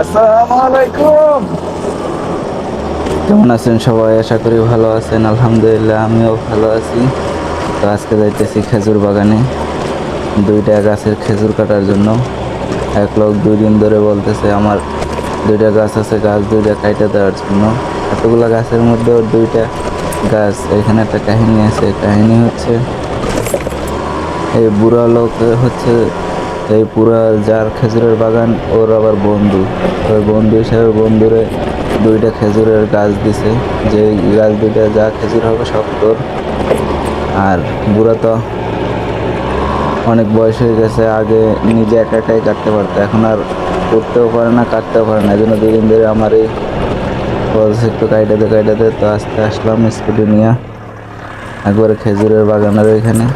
আসসালামু কেমন আছেন সবাই? আশা করি ভালো আছেন। আলহামদুলিল্লাহ, আমিও ভালো আছি। তো আজকে যাইতেছি খেজুর বাগানে। দুইটা গাছের খেজুর কাটার জন্য। এক লোক দুই দিন ধরে বলতেছে, আমার দুইটা গাছ আছে, গাছ দুইটা কাইটে দেওয়ার জন্য। এতগুলো গাছের মধ্যে দুইটা গাছ। এখানে একটা কাহিনী আছে। কাহিনী হচ্ছে, এই বুড়া লোক হচ্ছে এই পুরা যার খেজুরের বাগান, ওর আবার বন্ধু। ওই বন্ধু হিসাবে বন্ধুরে দুইটা খেজুরের গাছ দিছে। যে গাছ দুইটা যা খেজুর হবে সব তোর। আর বুড়া তো অনেক বয়স হয়ে গেছে, আগে নিজে একা একাই কাটতে পারতো। এখন আর করতেও পারে না, কাটতেও পারে না। এই জন্য দুদিন ধরে আমার এই একটু কাইটাতে কাইটাতে তো আস্তে আসলাম স্কুটি নিয়ে একবারে খেজুরের বাগানের ওইখানে।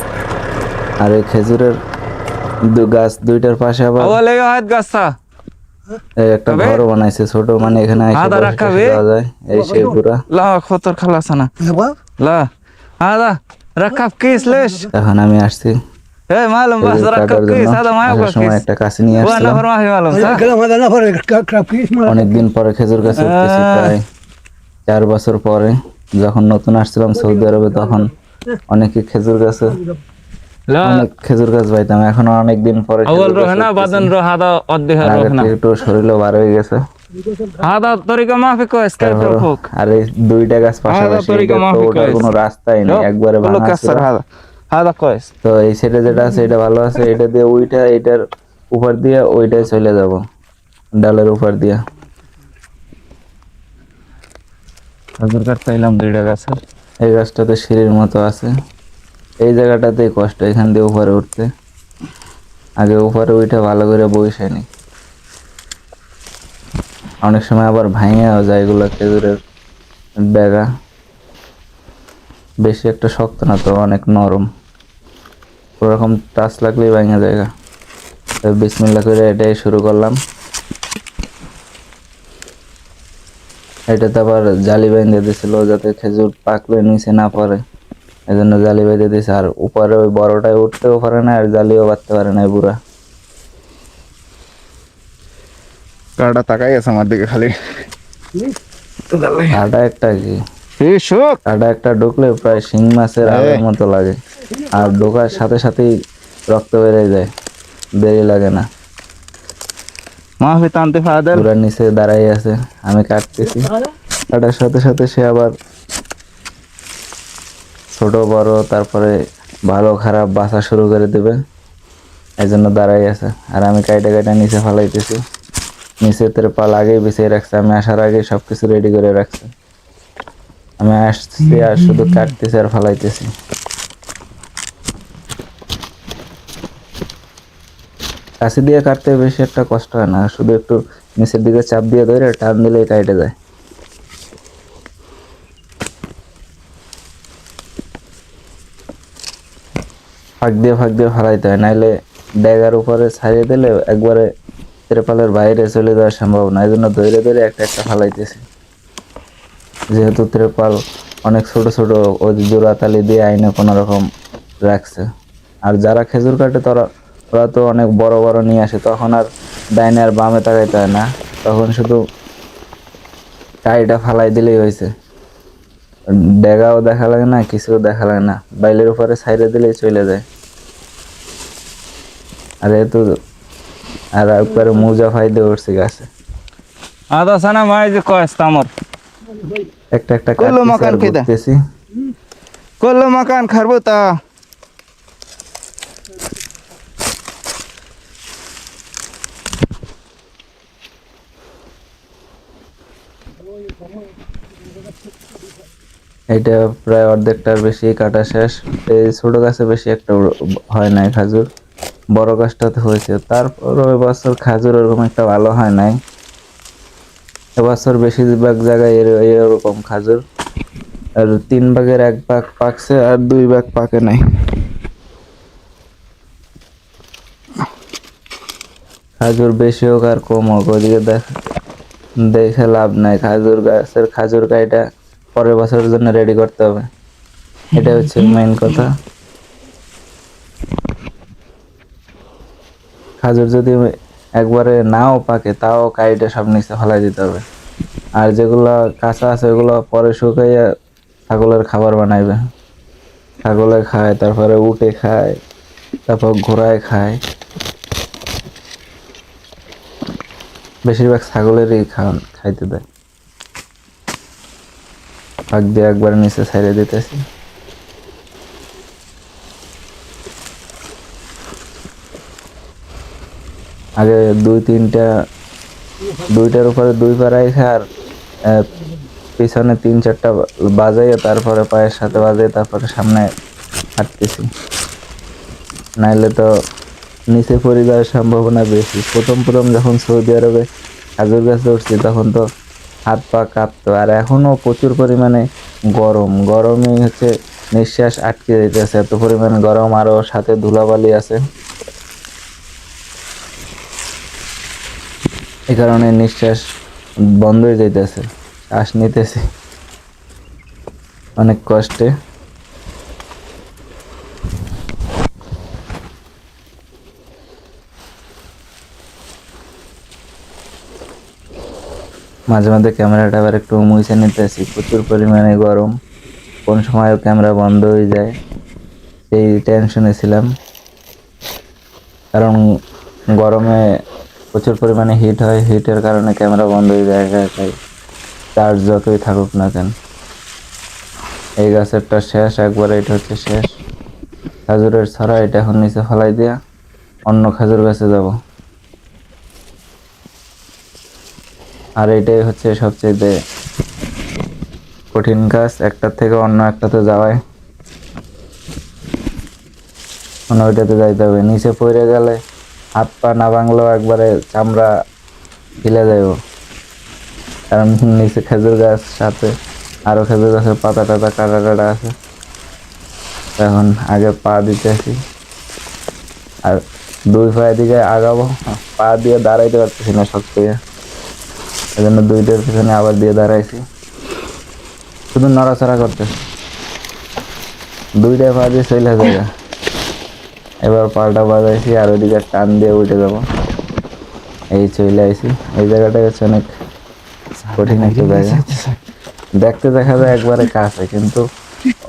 আর এই খেজুরের দু গাছ দুইটার পাশে আবার ও লেগে হাত গাছটা। এই একটা ঘর বানাইছে ছোট মানে এখানে আদা রাখাবে এই সে পুরা। লা খতর খালাসানা লা আদা রাখাব কিস লেশ এখন আমি আসছি। এই মালুম বাস রাখাব কিস আদা মায়া বাস সময় একটা কাছে নিয়ে আসলাম ওয়া নাফর মাহি মালুম অনেক দিন পরে খেজুর গাছে উঠতেছি প্রায় চার বছর পরে। যখন নতুন আসছিলাম সৌদি আরবে তখন অনেকে খেজুর গাছে খেজুর গাছ পাইতাম এখন অনেক দিন পরে বাদন অর্ধেক একটু হয়ে গেছে। তরিকা মাফি প্রফুক আরে দুইটা গাছ পাশাপাশি কোনো রাস্তাই নেই একবারে ভাঙা তো এই যেটা আছে এটা ভালো আছে এটা দিয়ে ওইটা এটার উপর দিয়ে ওইটাই চলে যাব ডালের উপর দিয়ে। খেজুর কাঠ পাইলাম দুইটা গাছের। এই গাছটাতে সিঁড়ির মতো আছে। এই জায়গাটাতেই কষ্ট, এখান দিয়ে উপরে উঠতে। আগে উপরে উঠে ভালো করে বসে নি। অনেক সময় আবার ভাঙেও যায় এগুলো খেজুরের ব্যাগা বেশি একটা শক্ত না তো, অনেক নরম। ওরকম টাচ লাগলেই ভাঙে জায়গা। বিসমিল্লা করে এটাই শুরু করলাম। এটাতে আবার জালি বেঁধে দিয়েছিল যাতে খেজুর পাকলে নিচে না পড়ে। এই জালি বেঁধে দিয়েছে আর উপরে ওই বড়টায় উঠতেও পারে না আর জালিও বাঁধতে পারে না বুড়া। কাটা তাকাই আছে আমার দিকে খালি। কাটা একটা কি? কাটা একটা ঢুকলে প্রায় শিং মাছের আগের মতো লাগে। আর ঢোকার সাথে সাথেই রক্ত বেড়ে যায়। দেরি লাগে না। মাহফিত আনতে ফাদার পুরা নিচে দাঁড়াই আছে আমি কাটতেছি। কাটার সাথে সাথে সে আবার ছোট, বড়, তারপরে ভালো, খারাপ বাসা শুরু করে দেবে। এই জন্য দাঁড়াই আছে। আর আমি কাইটা কাইটা নিচে ফালাইতেছি। নিচে পাল আগেই বিছিয়ে রাখছে। আমি আসার আগে সব কিছু রেডি করে রাখছে। আমি আসছি আর শুধু কাটতেছি আর ফালাইতেছি। কাছে দিয়ে কাটতে বেশি একটা কষ্ট হয় না। শুধু একটু নিচের দিকে চাপ দিয়ে ধরে টান দিলেই কাটে যায়। ফাঁক দিয়ে ফাঁক দিয়ে ফালাইতে হয়। নাইলে ড্যাগার উপরে ছাড়িয়ে দিলে একবারে ত্রেপালের বাইরে চলে যাওয়ার সম্ভাবনা। এই জন্য ধরে ধরে একটা একটা ফালাইতেছে। যেহেতু ত্রেপাল অনেক ছোট ছোট ওই জোড়া তালি দিয়ে আইনে কোনো রকম রাখছে। আর যারা খেজুর কাটে তারা, ওরা তো অনেক বড় বড় নিয়ে আসে। তখন আর ডাইনে আর বামে তাকাইতে হয় না। তখন শুধু টাইটা ফালাই দিলেই হয়েছে। ডেগাও দেখা লাগে না, কিছুও দেখা লাগে না। বাইলের উপরে সাইডে দিলেই চলে যায়। আরে তো আর একবার মোজা ফাইদে উঠছে গাছে। আদা সানা মাই যে কয়েস তামর। একটা একটা কল্লো মাকান খেদা। কল্লো মাকান খারবো তা। এটা প্রায় অর্ধেকটার বেশি কাটা শেষ। এই ছোট গাছে বেশি একটা হয় নাই খাজুর। বড় গাছটাতে হয়েছে। তারপর এবছর খাজুর ওরকম একটা ভালো হয় নাই। এবছর বেশিরভাগ জায়গায় এরকম খাজুর। আর তিন ভাগের এক ভাগ পাকছে আর দুই ভাগ পাকে নাই। খাজুর বেশি হোক আর কম হোক, ওদিকে দেখ দেখে লাভ নাই। খাজুর গাছের খাজুর কাইটা পরের বছরের জন্য রেডি করতে হবে। এটা হচ্ছে মেইন কথা। খাজুর যদি একবারে নাও পাকে, তাও কাইটে সব নিচে ফেলাই দিতে হবে। আর যেগুলো কাঁচা আছে, ওগুলো পরে শুকাইয়া ছাগলের খাবার বানাইবে। ছাগলে খায়, তারপরে উটে খায়, তারপর ঘোড়ায় খায়। বেশিরভাগ ছাগলেরই খাওয়ান, খাইতে দেয়। পাক দিয়ে একবার নিচে ছাইড়ে দিতেছি। আগে দুই তিনটা, দুইটার উপরে দুই পা রাখে আর পিছনে তিন চারটা বাজাইয়ে তারপরে পায়ের সাথে বাজাই তারপরে সামনে হাঁটতেছি। নাইলে তো নিচে পড়ে যাওয়ার সম্ভাবনা বেশি। প্রথম প্রথম যখন সৌদি আরবে কাজের কাছে উঠছি, তখন তো হাত পা কাঁপতো। আর এখনও প্রচুর পরিমাণে গরম। গরমে হচ্ছে নিঃশ্বাস আটকে যেতেছে এত পরিমাণ গরম আরও সাথে ধুলাবালি আছে। এই কারণে নিঃশ্বাস বন্ধ হয়ে যাইতেছে, শ্বাস নিতেছে। অনেক কষ্টে। মাঝে মাঝে ক্যামেরাটা আবার একটু মুছে নিতেছি, প্রচুর পরিমাণে গরম। কোন সময়ও ক্যামেরা বন্ধ হয়ে যায়। এই টেনশনে ছিলাম। কারণ গরমে প্রচুর পরিমাণে হিট হয় হিটের কারণে ক্যামেরা বন্ধ হয়ে যায় একাই। চার্জ যতই থাকুক না কেন। এই গাছেরটা শেষ, একবার এটা হচ্ছে শেষ। খাজুরের ছড়া, এটা এখন নিচে ফেলাই দিয়া অন্য খাজুর গাছে যাব। আর এটাই হচ্ছে সবচেয়ে কঠিন কাজ, একটার থেকে অন্য একটাতে যাওয়ায় মানে ওইটাতে যাইতে হবে। নিচে পড়ে গেলে হাত পা না ভাঙলেও একবারে চামড়া হিলে যাইব কারণ নিচে খেজুর গাছ সাথে আরও খেজুর গাছের পাতা টাতা কাটা টাটা আছে। এখন আগে পা দিতে আসি। আর দুই পায়ের দিকে আগাবো। পা দিয়ে দাঁড়াইতে পারতেছি না শক্ত হয়ে। এই জন্য দুইটার পিছনে আবার দিয়ে দাঁড়াইছি। শুধু নড়াচড়া করতেছি। দুইটা পা দিয়ে চলে জায়গা এবার পাল্টা বাজাইছি আর ওইদিকে টান দিয়ে উঠে যাব। এই চলে আইছি। এই জায়গাটা হচ্ছে অনেক কঠিন একটা জায়গা। দেখতে দেখা যায় একবারে কাছে কিন্তু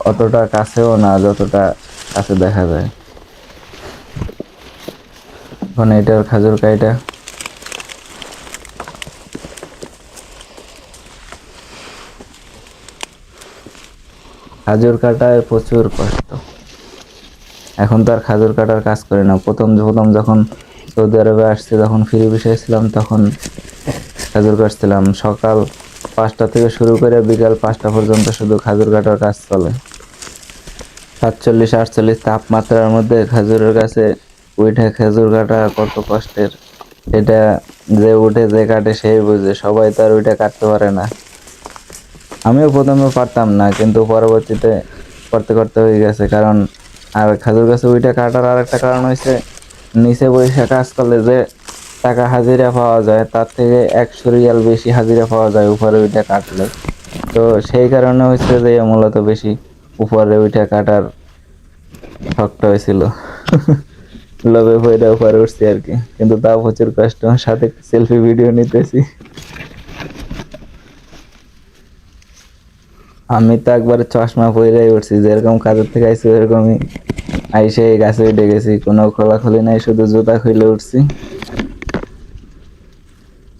অতটা কাছেও না যতটা কাছে দেখা যায়। এখন এটার খাজুর কাইটা। খাজুর কাটায় প্রচুর কষ্ট। এখন তো আর খাজুর কাটার কাজ করে না। প্রথম প্রথম যখন সৌদি আরবে আসছি, তখন ফ্রি বিষয়ে ছিলাম, তখন খাজুর কাটছিলাম। সকাল পাঁচটা থেকে শুরু করে বিকাল পাঁচটা পর্যন্ত শুধু খাজুর কাটার কাজ চলে। সাতচল্লিশ, আটচল্লিশ তাপমাত্রার মধ্যে খাজুরের কাছে উঠে খেজুর কাটা কত কষ্টের। এটা যে উঠে যে কাটে সেই বুঝে, সবাই তো আর ওইটা কাটতে পারে না। আমিও প্রথমে পারতাম না, কিন্তু পরবর্তীতে করতে করতে হয়ে গেছে, কারণ আর খাজুর গাছে ওইটা কাটার আর একটা কারণ হয়েছে নিচে বসে কাজ করলে যে টাকা হাজিরা পাওয়া যায়, তার থেকে একশো রিয়াল বেশি হাজিরা পাওয়া যায় উপরে ওইটা কাটলে। তো সেই কারণে হচ্ছে যে মূলত বেশি উপরে ওইটা কাটার শখটা হয়েছিল লোভে পয়টা উপরে উঠছি আর কি, কিন্তু তাও প্রচুর কষ্ট, সাথে সেলফি ভিডিও নিতেছি। আমি তো একবারে চশমা পরেই উঠছি, যেরকম কাজের থেকে আইসি ওরকমই। আইসে গাছে উঠে গেছি, কোনো খোলাখুলি নাই, শুধু জুতা খুলে উঠছি।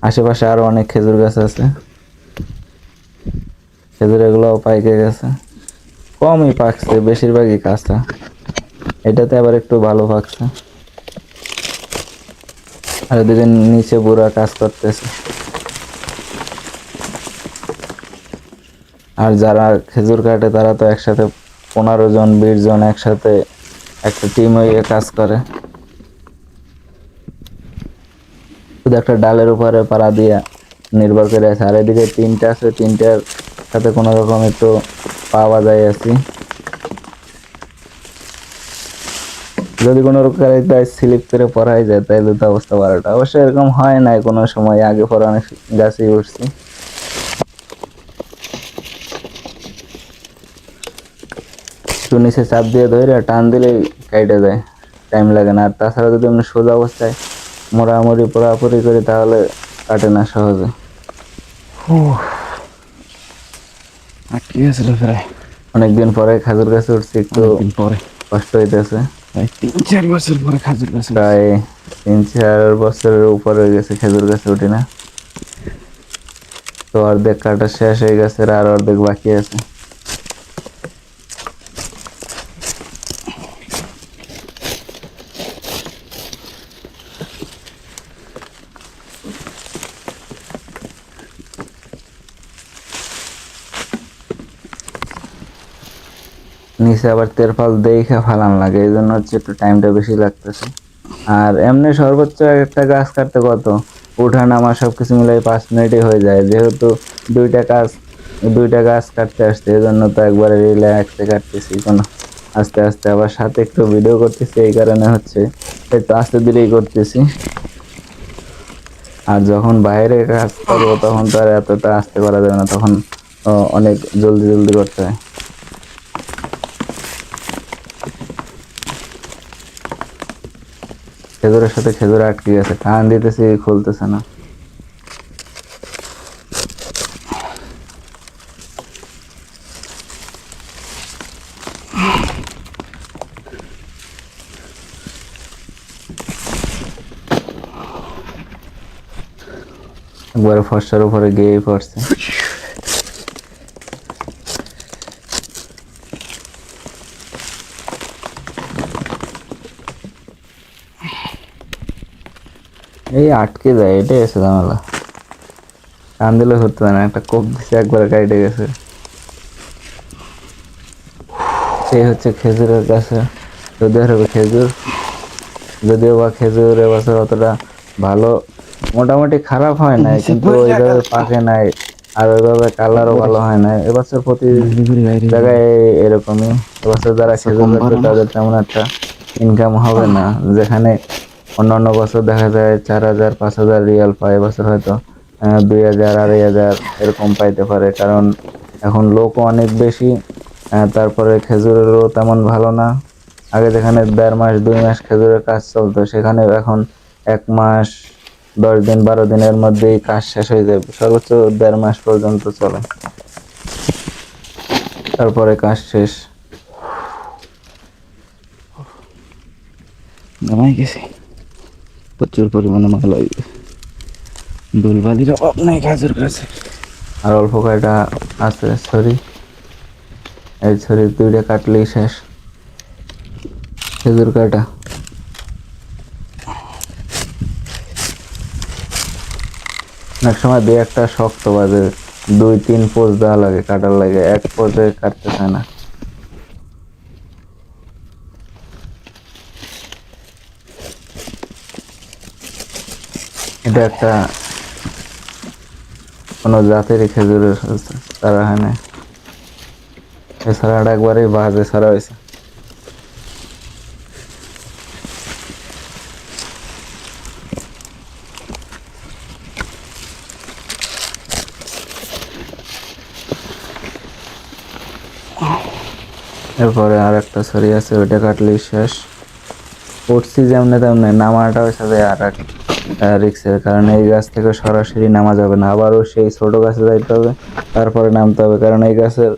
আশেপাশে আরও অনেক খেজুর গাছ আছে। খেজুর এগুলো পাইকে গেছে। কমই পাকছে, বেশিরভাগই কাঁচা। এটাতে আবার একটু ভালো পাকছে। আর এদিকে নিচে বুড়া কাজ করতেছে। আর যারা খেজুর কাটে, তারা তো একসাথে পনেরো জন, বিশ জন একসাথে একটা টিম হয়ে কাজ করে। শুধু একটা ডালের উপরে পাড়া দিয়া নির্ভর করে আছে। আর এদিকে তিনটা আছে, তিনটার সাথে কোনো রকম একটু পাওয়া যায় আছি। যদি কোনো রকম স্লিপ করে পড়াই যায় তাহলে তো অবস্থা বারোটা অবশ্যই এরকম হয় নাই, কোনো সময় আগে পরে অনেক গাছই উঠছি। একটু নিচে চাপ দিয়ে ধরে টান দিলে কেটে যায়। টাইম লাগে না। আর তাছাড়া যদি আপনি সোজা অবস্থায় মোড়ামুড়ি পোড়াপুরি করি তাহলে কাটে না সহজে। আটকে গেছিল প্রায়? অনেকদিন পরে খাজুর গাছে উঠছি একটু পরে। কষ্ট হইতেছে। তিন চার বছর পরে খাজুর গাছ প্রায় তিন চার বছরের উপর হয়ে গেছে খেজুর গাছে উঠি না। তো অর্ধেক কাটা শেষ হয়ে গেছে আর অর্ধেক বাকি আছে। নিচে আবার তেরপাল দেখে ফালান লাগে এই জন্য হচ্ছে একটু টাইমটা বেশি লাগতেছে। আর এমনি সর্বোচ্চ একটা গাছ কাটতে কত? উঠা নামা সব কিছু মিলাই পাঁচ মিনিটে হয়ে যায়, যেহেতু দুইটা কাজ, দুইটা গাছ কাটতে আসছে এই জন্য তো একবারে রিল্যাক্সে কাটতেছি কোনো। আস্তে আস্তে আবার সাথে একটু ভিডিও করতেছি, এই কারণে হচ্ছে একটু আস্তে দিলেই করতেছি। আর যখন বাইরে কাজ করব তখন তো আর এতটা আস্তে করা যাবে না, তখন অনেক জলদি জলদি করতে হয়। খেজুরের সাথে খেজুর আটকে গেছে টান দিতেছি খুলতেছে না। একবারে ফর্সার উপরে গিয়ে পড়ছে। এই আটকে যায় এটাই আছে ঝামেলা। টান দিলে হতে না একটা কোপ দিছে একবারে কাইটে গেছে। এই হচ্ছে খেজুরের গাছে। যদি হবে খেজুর যদিও বা খেজুর এবছর অতটা ভালো মোটামুটি খারাপ হয় নাই কিন্তু ওইভাবে পাকে নাই আর ওইভাবে কালারও ভালো হয় না এবছর প্রতি জায়গায় এরকমই। এবছর যারা খেজুর তাদের তেমন একটা ইনকাম হবে না। যেখানে অন্যান্য বছর দেখা যায় চার হাজার, পাঁচ হাজার রিয়াল পায় বছর হয়তো। দুই হাজার, আড়াই হাজার এরকম পাইতে পারে, কারণ এখন লোকও অনেক বেশি তারপরে খেজুরেরও তেমন ভালো না। আগে যেখানে দেড় মাস, দুই মাস খেজুরের কাজ চলতো সেখানে এখন এক মাস, দশ দিন, বারো দিনের মধ্যেই কাজ শেষ হয়ে যাবে সর্বোচ্চ দেড় মাস পর্যন্ত চলে। তারপরে কাজ শেষ। গেছে। প্রচুর পরিমাণে মাল হইবে দুলবালির অভাব নাই খাজুর গাছে আর অল্প কয়টা আছে ছড়ি? এই ছড়ি দুইটা কাটলেই শেষ। খেজুর কাটা। অনেক সময় দুই একটা শক্ত বাজে, দুই তিন পোজ দেওয়া লাগে, কাটার লাগে, এক পোজে কাটতে চায় না। এটা একটা কোনো জাতেরই খেজুরের তারা হয় না এছাড়া এটা একবারেই বাজে ছাড়া হয়েছে। এরপরে আর একটা ছড়ি আছে, ওইটা কাটলেই শেষ। উঠছি যেমনি তেমনি, নামাটা হয়েছে যে আর এক রিক্সের কারণ এই গাছ থেকে সরাসরি নামা যাবে না। আবারও সেই ছোট গাছে যাইতে হবে তারপরে নামতে হবে কারণ এই গাছের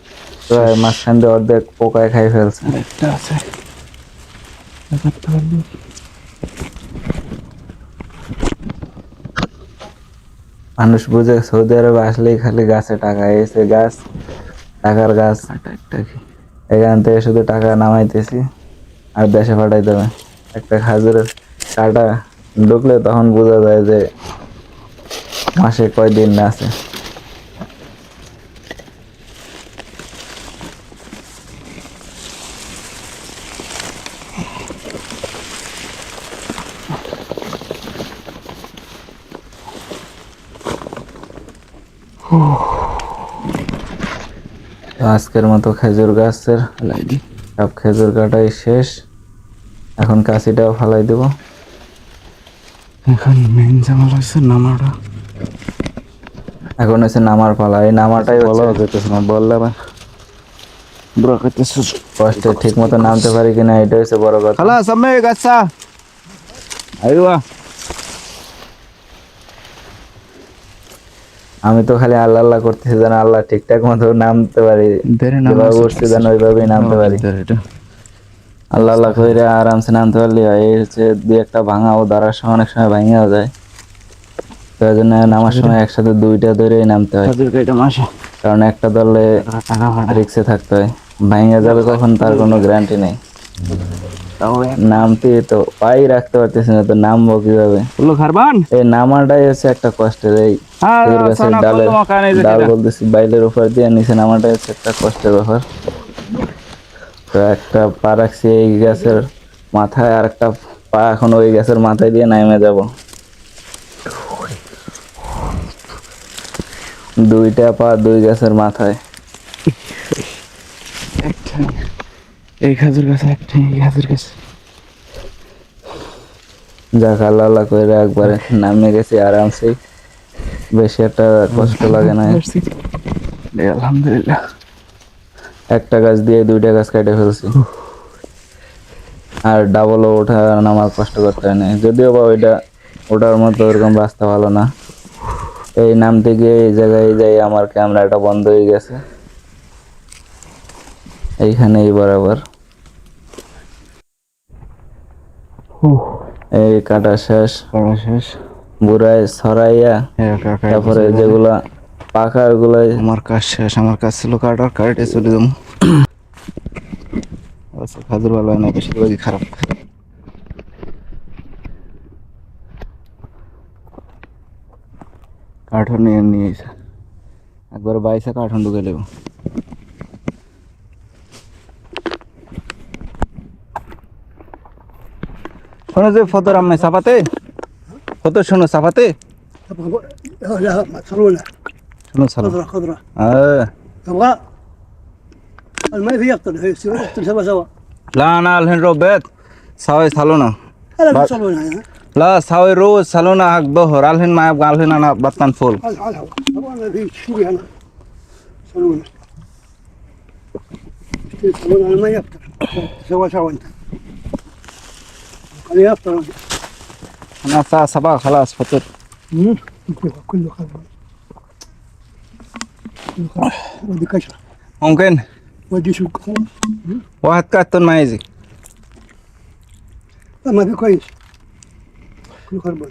প্রায় মাঝখান দিয়ে অর্ধেক পোকায় খাই ফেলছে। মানুষ বুঝে সৌদি আরবে আসলেই খালি গাছে টাকা। এসে গাছ টাকার গাছ। এখান থেকে শুধু টাকা নামাইতেছি আর দেশে পাঠাইতে হবে একটা খাজুরের কাটা ঢুকলে তখন বোঝা যায় যে মাসে কয়দিন আছে। আজকের মতো খেজুর গাছের সব খেজুর কাটাই শেষ। এখন কাশিটাও ফালাই দেব। এখন মেন জামাল হয়েছে নামাটা। এখন হচ্ছে নামার পালা। এই নামাটাই বলা যেতেছে না বললে কষ্টে ঠিক মতো নামতে পারি কিনা এটা হচ্ছে বড় কথা। হ্যালো সামনে গাছা আইবা আমি তো খালি আল্লাহ আল্লাহ করতেছি যেন আল্লাহ ঠিকঠাক মতো নামতে পারি। যেভাবে উঠছি যেন ওইভাবেই নামতে পারি। আল্লাহ আল্লাহ করে আরামসে নামতে পারলি হয়। এই হচ্ছে দুই একটা ভাঙা ও ধরার সময় অনেক সময় ভাঙেও যায়। তো জন্য নামার সময় একসাথে দুইটা ধরেই নামতে হয়। কারণ একটা দলে রিক্সে থাকতে হয়। ভাঙে যাবে কখন তার কোনো গ্যারান্টি নেই। নামতে তো পাই রাখতে পারতেছি না তো নামবো কীভাবে? এই নামাটাই হচ্ছে একটা কষ্টের এই ডালের ডাল বলতেছি বাইলের উপর দিয়ে নিচে নামাটাই হচ্ছে একটা কষ্টের ব্যাপার। তো একটা পা রাখছি এই গাছের মাথায় আর একটা পা এখন ওই গাছের মাথায় দিয়ে নামে যাব দুইটা পা দুই গাছের মাথায়। একটা এই খাজুর গাছ একটা এই খাজুর গাছ যাক আল্লাহ আল্লাহ করে একবারে নামে গেছি আরামসে বেশি একটা কষ্ট লাগে না। আলহামদুলিল্লাহ। একটা গাছ দিয়ে দুইটা গাছ কেটে ফেলছি। আর ডাবলও ওঠা নামার কষ্ট করতে হয় না যদিও বা ওইটা ওটার মতো ওরকম রাস্তা ভালো না। এই নাম থেকে এই জায়গায় যাই আমার ক্যামেরাটা বন্ধ হয়ে গেছে। এইখানেই বরাবর। এই কাটা শেষ। পড়া শেষ। বুড়ায় ছড়াইয়া হ্যাঁ তারপরে যেগুলা পাকা ওগুলাই আমার কাজ শেষ আমার কাজ ছিল কাটার কাটে চলে যাব। আচ্ছা খাজুর ভালো হয় না বেশিরভাগই খারাপ। কাঠন নিয়ে নিয়ে এসে একবার বাইসে কাঠন ঢুকে নেব। শোনো যে ফতর আম্মে সাপাতে ফতর শোনো সাপাতে لا أهلا وسهلا. خضرة خضرة. إيه. تبغى الماء في يقطر يقطر سوا سوا. لا أنا الحين ربيت سوا سالونا. هلا بتسالونا لا سوا روز سالونا حق بهر. الحين ما أبغى الحين أنا بطن فول. الحين أنا في شوي أنا. سالونا. سالونا؟ الماء يقطن. سوا سوا أنت. خليه يقطن. أنا الساعة 7 خلاص فطرت كله خلاص. خضرة. ودي كشرة ممكن. ودي سوق واحد كاتون ما يجي لا ما في كويس. كله خربان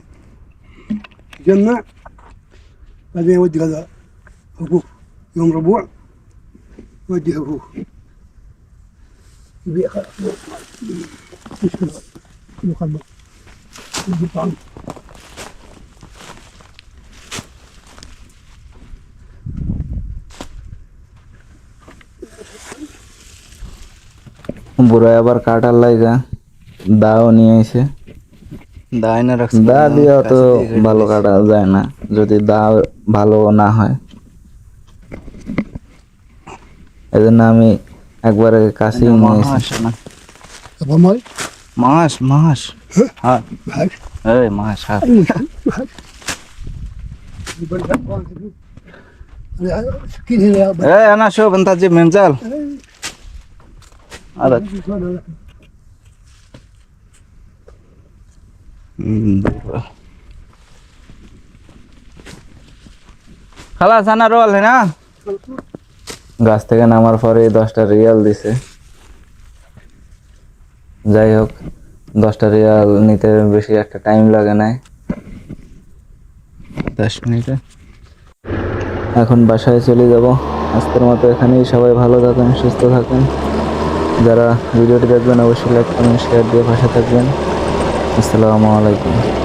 جمع. بعدين يودي هذا ابوه يوم ربوع يودي ابوه يبيع خلاص مشكلة كله خربان يجي طعم. বুড়ো আবার কাটার লাগা দাও নিয়ে আইছে। দা দিয়ে অত ভালো কাটা যায় না যদি দা ভালো না হয়। এই জন্য আমি একবার কাশি নিয়ে এসেছি মাস মাস হ্যাঁ? মাস হ্যাঁ এ আনা শোভন তার যে মেমজাল হ্যাঁ গাছ থেকে নামার পরে দশটা রিয়াল দিছে। যাই হোক দশটা রিয়াল নিতে বেশি একটা টাইম লাগে নাই। দশ মিনিটে। এখন বাসায় চলে যাব। আজকের মতো এখানেই সবাই ভালো থাকেন সুস্থ থাকেন। যারা ভিডিওটি দেখবেন অবশ্যই লাইক কমেন্ট শেয়ার দিয়ে পাশে থাকবেন। আসসালামু আলাইকুম।